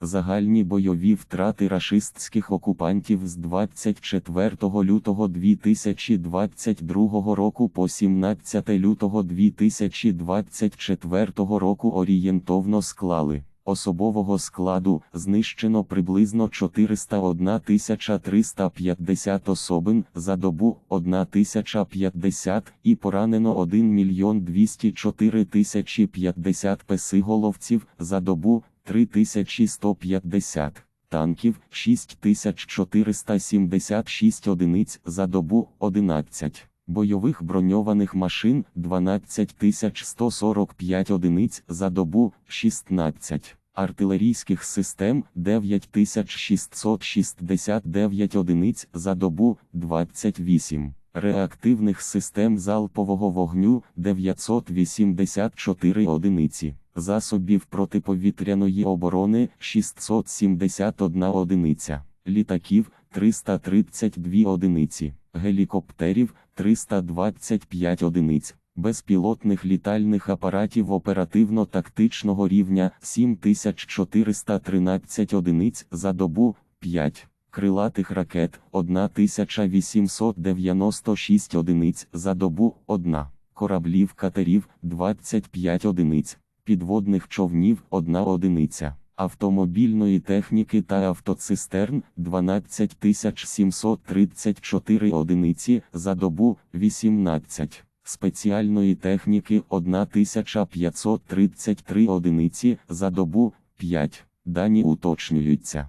Загальні бойові втрати рашистських окупантів з 24 лютого 2022 року по 17 лютого 2024 року орієнтовно склали. Особового складу знищено приблизно 401 350 особин за добу 1050 і поранено 1 мільйон 204 тисячі 50 песиголовців за добу 3150 танків 6476 одиниць за добу 11. Бойових броньованих машин 12145 одиниць за добу 16, артилерійських систем 9669 одиниць за добу 28, реактивних систем залпового вогню 984 одиниці, засобів протиповітряної оборони 671 одиниця, літаків 332 одиниці, гелікоптерів 325 одиниць, безпілотних літальних апаратів оперативно-тактичного рівня 7413 одиниць за добу 5. Крилатих ракет 1896 одиниць за добу 1, кораблів катерів 25 одиниць, підводних човнів 1 одиниця, автомобільної техніки та автоцистерн 12734 одиниці за добу 18, спеціальної техніки 1533 одиниці за добу 5. Дані уточнюються.